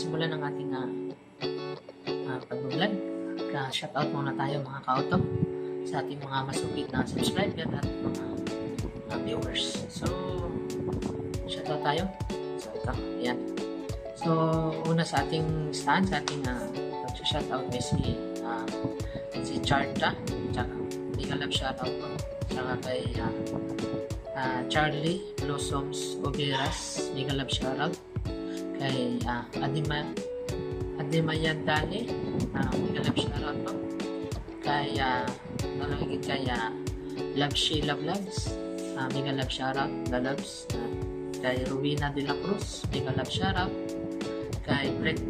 simulan ng ating uh, uh, pag-vlog, uh, shoutout muna tayo mga ka-auto sa ating mga masugid na subscriber at mga mga viewers. So, shoutout tayo. So, ito, ayan. So, una sa ating stand, sa ating uh, shoutout may si, uh, si Charta, tsaka Mega Love shoutout po. Tsaka kay uh, uh, Charlie Blossoms Oberas, Mega Love shoutout. Kay uh, Adima Adimayan Dali, uh, Mega Love shoutout po. Kay uh, nalagigit kay uh, Love Love Loves, uh, Love shoutout, The Loves. Uh, kay Rowena De La Cruz, Mega Love shoutout. Kay Brett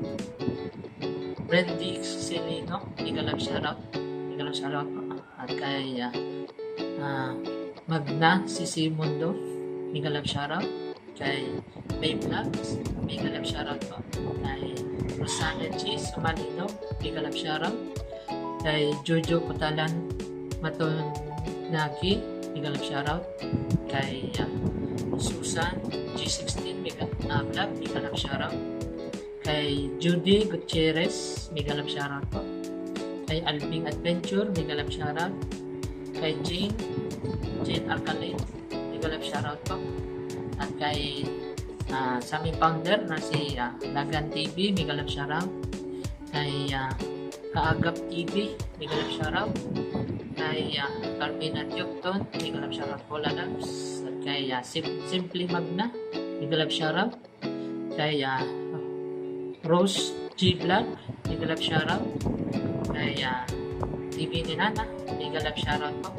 Brandy Celino, Love shoutout. Mega Love shoutout po. At kay uh, uh, Magna Sisi Mundo, Mega Love shoutout. Kay Babe Vlogs, Mega Love shoutout po. Kay Rosana G. Sumalino, Mega Love shoutout. Kay Jojo Putalan Matonagi, Mega Love shoutout. Kay uh, Susan G16 Mega uh, Vlog, Mega Love shoutout. Kay Judy Gutierrez, Mega Love shoutout po. Kay Albing Adventure, Mega Love shoutout. Kay Jane, Jane Arcalay, Mega Love shoutout po. At kay uh, sa aming founder na si uh, Lagan TV, Love shoutout. Kay uh, Kaagap TV, Love shoutout. Kay uh, Carmina Diopton, Mega Love shoutout po Lalabs. At kay uh, Sim- Simply Magna, Love shoutout. Kay uh, Rose G Vlog, Love shoutout. Kay uh, TV ni Nana, Love shoutout po.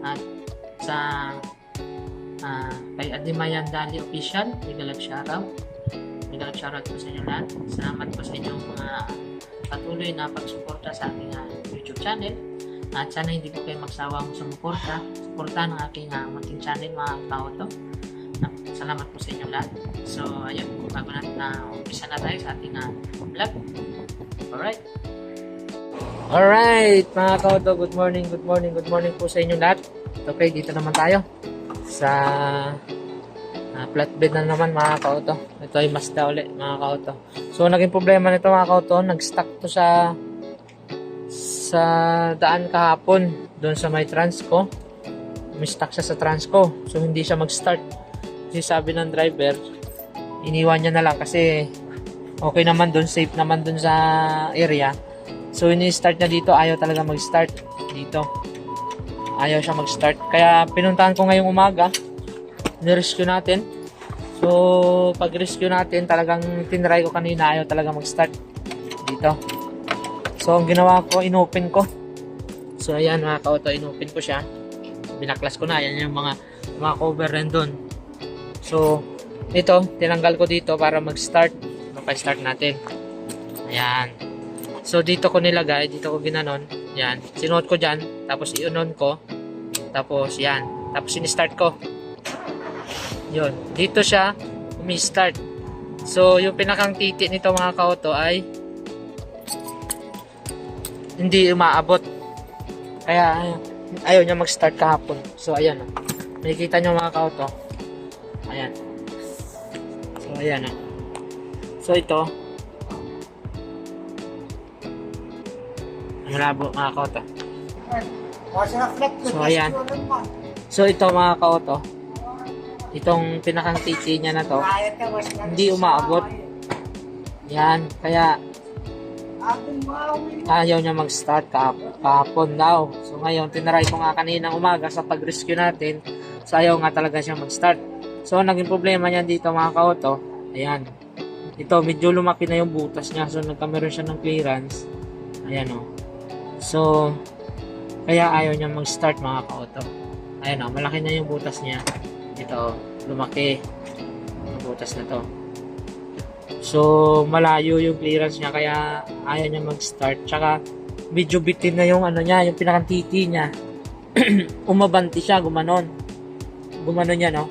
At sa uh, kay Adimayan Dali Official, Mega Love shoutout. Mega Love shoutout po sa inyo lahat. Salamat po sa inyong mga patuloy na pagsuporta sa aking uh, YouTube channel. At sana hindi po kayo magsawang sumuporta. Suporta ng aking uh, munting channel mga tao to. Salamat po sa inyo lahat. So, ayun, bago natin na umpisa na tayo sa ating uh, vlog. Alright. Alright, mga kauto, good morning, good morning, good morning po sa inyo lahat. Okay, dito naman tayo sa uh, flatbed na naman mga kauto. Ito ay Mazda ulit mga kauto. So, naging problema nito mga kauto, nag-stuck to sa sa daan kahapon doon sa may Transco. May stuck siya sa Transco. So, hindi siya mag-start. Kasi sabi ng driver, iniwan niya na lang kasi okay naman doon, safe naman doon sa area. So, ini-start niya dito, ayaw talaga mag-start dito. Ayaw siya mag-start. Kaya, pinuntahan ko ngayong umaga. Nirescue natin. So, pag rescue natin, talagang tinry ko kanina, ayaw talaga mag-start dito. So, ang ginawa ko, inopen ko. So, ayan mga ka-auto, inopen ko siya. Binaklas ko na, ayan yung mga, mga cover rin doon. So, ito, tinanggal ko dito para mag-start. Mapa-start natin. Ayan. So, dito ko nilagay, dito ko ginanon. Yan. Sinuot ko dyan. Tapos, i-on ko. Tapos, yan. Tapos, in-start ko. Yun. Dito siya, umi-start. So, yung pinakang titi nito mga kauto ay hindi umaabot. Kaya, ay- ayaw niya mag-start kahapon. So, ayan. Oh. Makikita nyo mga kauto. Ayan. So, ayan. Oh. So, ito. Malabo mga kauto. So, ayan. So, ito mga kauto. Itong pinakang titi niya na to, hindi umaabot. Yan. Kaya, ayaw niya mag-start kahapon, daw. So, ngayon, tinaray ko nga kaninang umaga sa pag-rescue natin. So, ayaw nga talaga siya mag-start. So, naging problema niya dito mga kauto. Ayan. Ito, medyo lumaki na yung butas niya. So, nagkameron siya ng clearance. Ayan o. So, kaya ayaw niya mag-start mga kauto. Ayan o, malaki na yung butas niya. Ito, lumaki. Yung butas na to. So, malayo yung clearance niya kaya ayaw niya mag-start. Tsaka, medyo bitin na yung ano niya, yung pinakantiti niya. Umabanti siya, gumanon. Gumanon niya, no?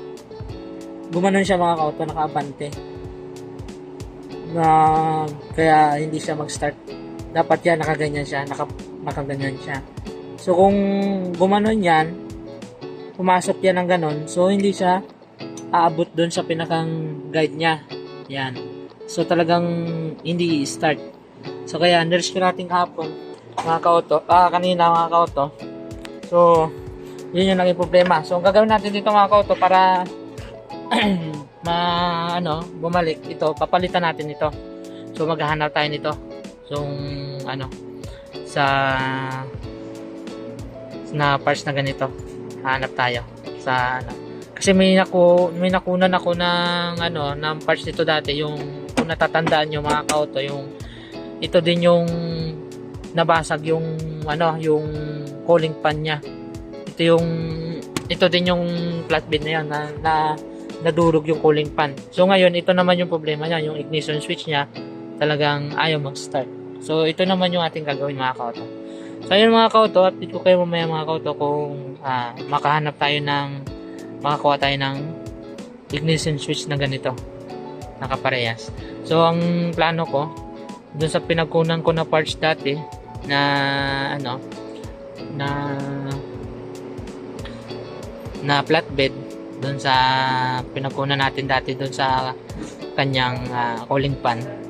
Gumanon siya mga kauto, nakaabante. Na, kaya hindi siya mag-start. Dapat yan, nakaganyan siya, naka, nakaganyan siya. So, kung gumanon yan, pumasok yan ng ganon, so hindi siya aabot doon sa pinakang guide niya. Yan. So talagang hindi start. So kaya nirescue natin kahapon mga kauto, ah kanina mga kauto. So yun yung naging problema. So gagawin natin dito mga kauto para ma ano, bumalik ito, papalitan natin ito. So maghahanap tayo nito. So ano sa na parts na ganito. Hanap tayo sa ano. Kasi may naku may nakunan ako ng ano ng parts nito dati yung kung natatandaan nyo mga kauto yung ito din yung nabasag yung ano yung cooling pan niya. Ito yung ito din yung flatbed na yan na, na nadurog yung cooling pan. So ngayon ito naman yung problema niya, yung ignition switch niya talagang ayaw mag-start. So ito naman yung ating gagawin mga kauto. So ayun mga kauto, update ko kayo mamaya mga kauto kung ah, makahanap tayo ng makakuha tayo ng ignition switch na ganito nakaparehas. So ang plano ko dun sa pinagkunan ko na parts dati na ano na na flatbed dun sa pinagkunan natin dati dun sa kanyang ah, cooling pan.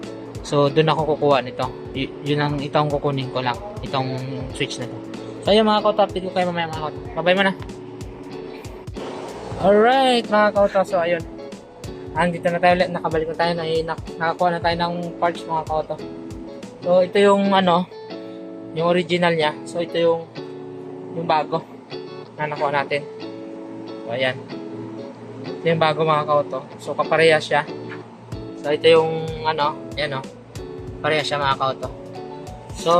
So dun ako kukuha nito. Y- yun ang itong kukunin ko lang, itong switch na to. So ayun mga kauto, update ko kayo mamaya mga kauto. Bye-bye muna. Alright mga kauto, so ayun. Andito na tayo ulit, nakabalik na tayo, na, nak- nakakuha na tayo ng parts mga kauto. So ito yung ano, yung original niya. So ito yung yung bago na nakuha natin. So ayan. Ito yung bago mga kauto. So kapareha siya. So ito yung ano, yan o. Pareha siya mga kauto. So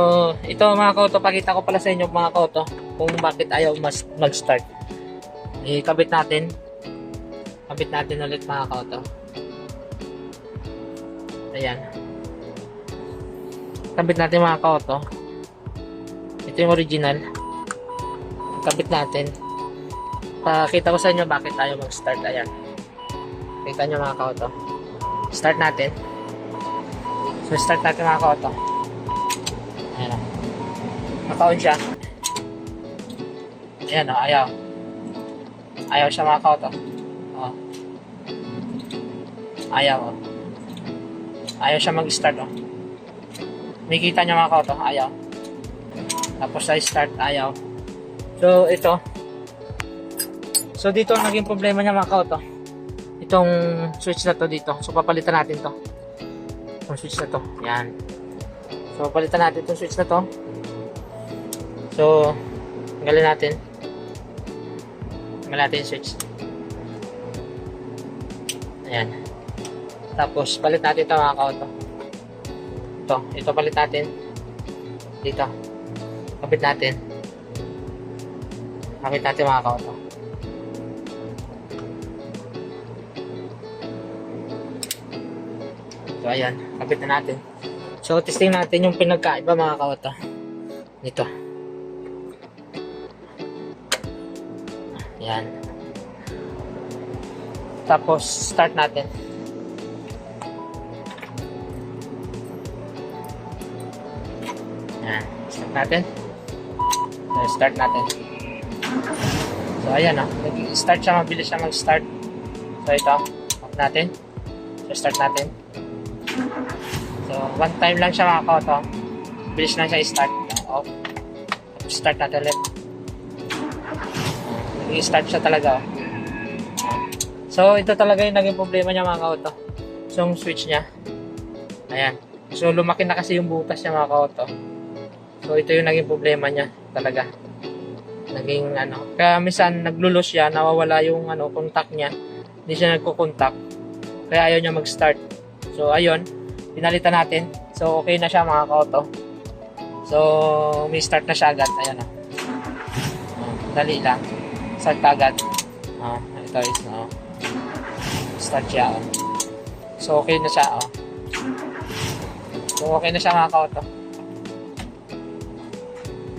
ito mga kauto, pakita ko pala sa inyo mga kauto kung bakit ayaw mag-start. Ikabit natin. Kabit natin ulit mga kauto. Ayan. Kabit natin mga kauto. Ito yung original. Kabit natin. Pakita ko sa inyo bakit tayo mag-start. Ayan. Kita nyo mga kauto. Start natin. So start natin mga kauto. Ayan o. Naka-on siya. Ayan o, ayaw. Ayaw siya mga kauto. O. Ayaw o. Ayaw siya mag-start o. May kita nyo mga kauto. Ayaw. Tapos sa start, ayaw. So, ito. So, dito ang naging problema niya mga kauto. Itong switch na to dito. So, papalitan natin to. Itong switch na to. Yan. So, palitan natin itong switch na to. So, tanggalin natin. Tanggalin natin switch. Ayan. Tapos, palit natin ito mga kauto. Ito. Ito palit natin. Dito. Kapit natin. Kapit natin mga kauto. So, ayan. Kapit na natin. So, testing natin yung pinagkaiba mga kauto. Nito. Ayan. Tapos, start natin. Ayan. Start natin. Ayan, start natin. So, ayan ah. Nag-start siya. Mabilis siya mag-start. So, ito. Off natin. So, start natin. One time lang siya mga kauto. Bilis lang siya i-start. Off. Tapos start natin ulit. Nag-start siya talaga. Oh. So, ito talaga yung naging problema niya mga kauto. So, yung switch niya. Ayan. So, lumaki na kasi yung butas niya mga kauto. So, ito yung naging problema niya talaga. Naging ano. Kaya minsan naglulos siya, nawawala yung ano, contact niya. Hindi siya nagko-contact. Kaya ayaw niya mag-start. So, ayun. Pinalitan natin. So, okay na siya mga kauto. So, may start na siya agad. Ayan o. Dali lang. Start ka agad. Ah, ito is, no. Start siya, oh. So, okay na siya, oh. So, okay na siya mga kauto.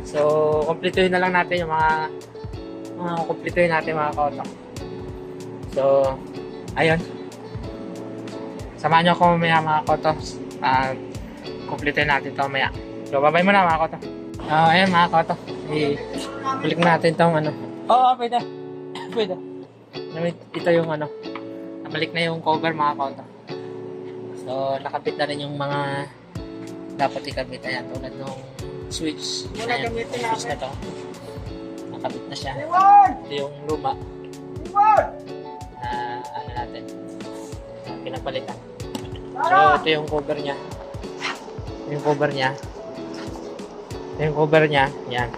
So, kumpletuhin na lang natin yung mga mga kumpletuhin natin mga kauto. So, ayun. Samahan nyo ako mamaya mga koto. Uh, kumpletuhin natin ito mamaya. So, bye-bye muna mga koto. Ah, ayun mga koto. I-click natin itong ano. Oo, oh, pwede. pwede. Ito yung ano. Nabalik na yung cover mga koto. So, nakabit na rin yung mga dapat ikabit. Ayan, tulad nung switch. Ayan, switch na to. Nakabit na siya. Ito yung luma. Natin. Na pinapalitan. So, ito yung cover niya. Ito yung cover niya. Ito yung cover niya. Yan.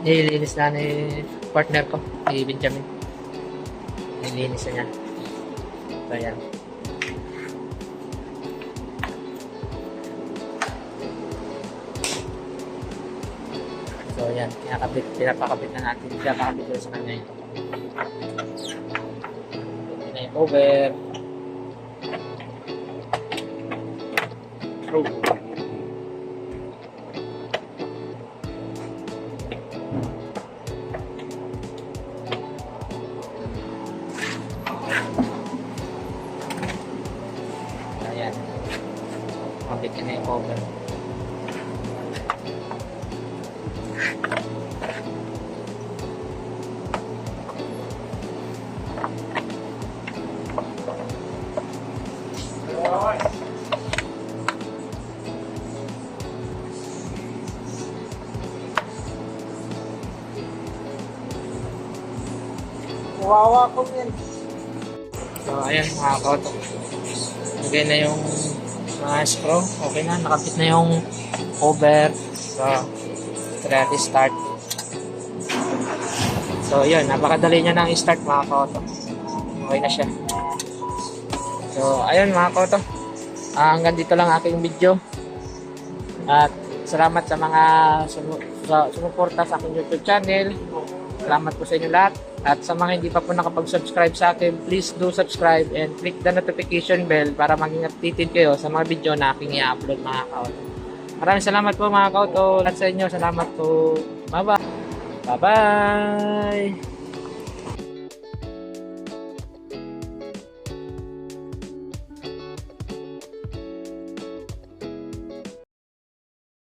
Nililinis na ni partner ko, si Benjamin. Nililinis na niya. So, yan. So, yan. Pinakabit, pinapakabit na natin. Pinapakabit ko sa kanya ito. Cover. Oh. Wawa ko yan. So, ayan mga koto. Lagay na yung mga screw. Okay na. Nakapit na yung cover. So, ready start. So, yun. Napakadali niya nang i-start mga koto. Okay na siya. So, ayun mga koto. Ah, hanggang dito lang aking video. At salamat sa mga sumu- sa sumuporta sa aking YouTube channel. Salamat po sa inyo lahat. At sa mga hindi pa po nakapag-subscribe sa akin, please do subscribe and click the notification bell para maging updated kayo sa mga video na aking i-upload mga kauto. Maraming salamat po mga kauto. Lahat sa inyo, salamat po. Bye-bye. Bye-bye.